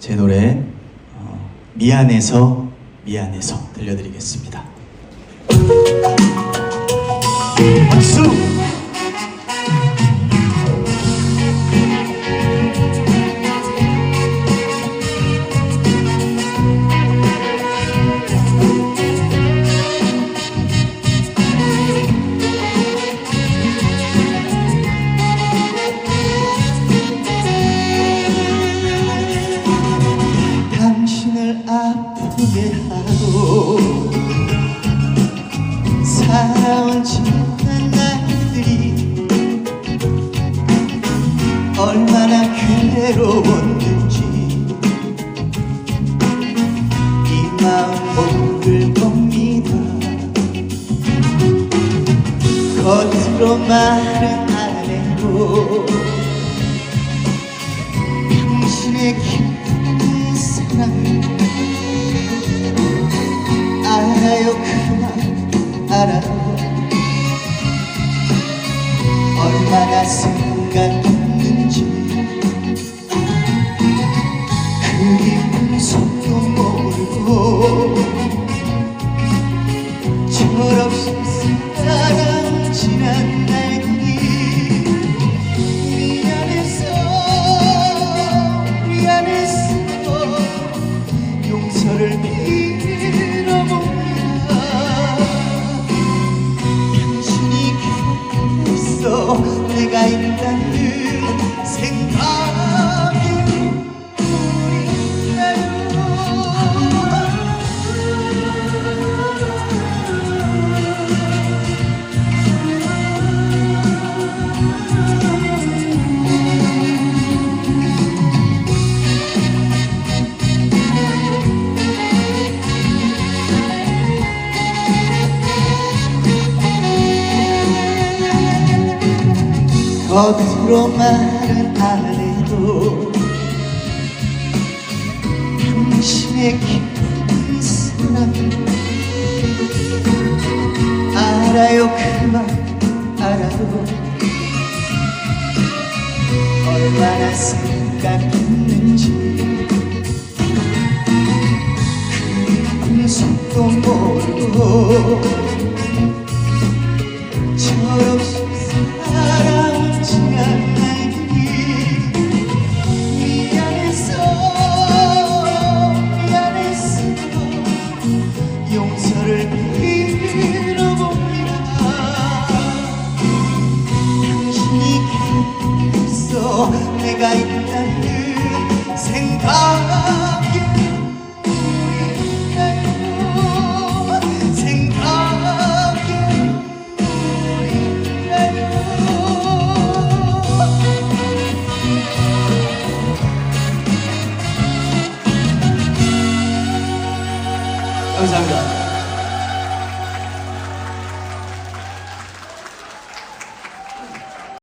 제 노래 어, 미안해서 미안해서 들려드리겠습니다. 박수! 아프게 하고 살아온 지난 날들이 얼마나 괴로웠는지 이 마음 모를 겁니다. 겉으로 말은 안 해도 당신의 깊은 사랑 알아요 얼마나 생각했는지. 그 깊은 속도 모르고 철없이 사랑 지난 날들이 미안해서 미안해서 겉으로 말은 안 해도 당신의 깊은 사랑 알아요 그만 알아도 얼마나 생각했는지 그 속도 모르고 내가 있다는 생각이 우리 나요 생각이 우리 나요 감사합니다.